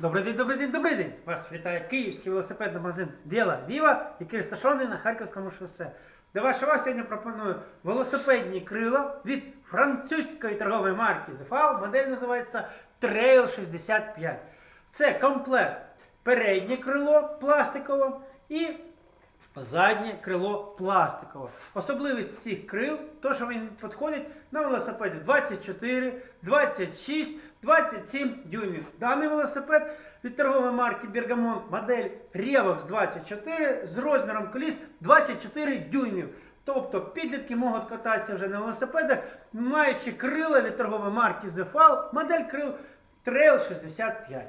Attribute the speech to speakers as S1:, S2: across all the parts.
S1: Добрий день, добрий день, добрий день! Вас вітає київський велосипедний магазин Віла Віва, який розташований на Харківському шосе. До вашого сьогодні пропоную велосипедні крила від французької торгової марки ZFAL. Модель називається Trail 65. Це комплект переднє крило пластикове і заднє крило пластикове. Особливість цих крил, то що він підходить на велосипеді 24, 26, 27 дюймів. Даний велосипед від торгової марки Bergamont модель Revox 24 з розміром коліс 24 дюймів. Тобто підлітки можуть кататися вже на велосипедах, маючи крила від торгової марки ZFAL, модель крил Trail 65.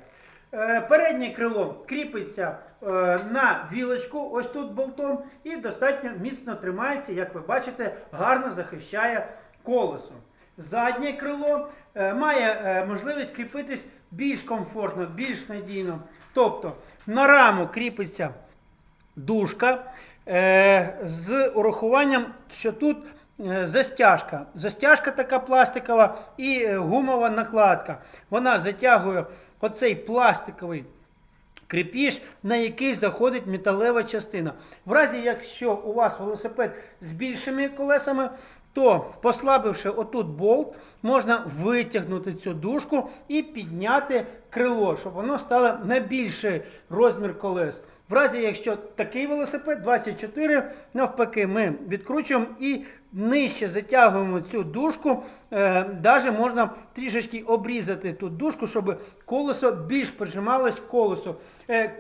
S1: Е, Переднє крило кріпиться е, на вілочку, ось тут болтом, і достатньо міцно тримається, як ви бачите, гарно захищає колесо. Заднє крило е, має е, можливість кріпитись більш комфортно, більш надійно. Тобто на раму кріпиться дужка е, з урахуванням, що тут застяжка. Застяжка така пластикова і гумова накладка. Вона затягує оцей пластиковий крепіж, на який заходить металева частина. В разі, якщо у вас велосипед з більшими колесами, то послабивши отут болт, можна витягнути цю дужку і підняти крило, щоб воно стало на більший розмір колес. В разі, якщо такий велосипед 24, навпаки, ми відкручуємо і нижче затягуємо цю дужку. Е, Даже можна трішечки обрізати ту дужку, щоб колесо більш прижималось к колесу. Е,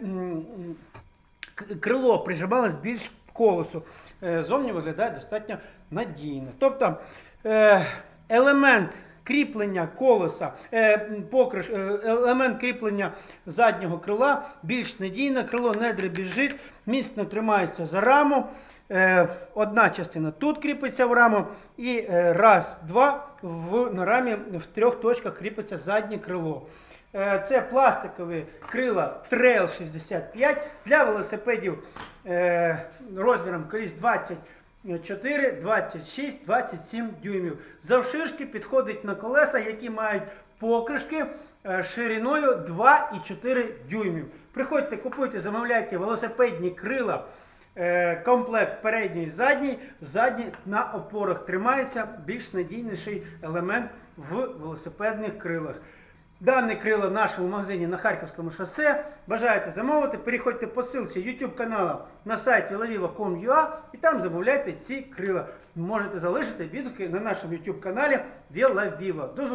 S1: крило прижималось більш колесу. Е, Зовні виглядає достатньо надійно. Тобто е, елемент кріплення колеса, е, покриш, елемент кріплення заднього крила більш надійне, крило не дребіжить, міцно тримається за раму. Е, Одна частина тут кріпиться в раму, і е, раз, два в, на рамі в трьох точках кріпиться заднє крило. Е, Це пластикові крила Trail 65 для велосипедів розміром коліс 24, 26, 27 дюймів. Завширшки підходить на колеса, які мають покришки шириною 2,4 дюймів. Приходьте, купуйте, замовляйте велосипедні крила. Е, Комплект передній і задній. Задній на опорах тримається більш надійніший елемент в велосипедних крилах. Дане крило в нашому магазині на Харківському шосе. Бажаєте замовити, переходьте по ссылці YouTube каналу на сайт vilaviva.com.ua і там замовляйте ці крила. Можете залишити відгуки на нашому YouTube каналі Viva. До зустрічі!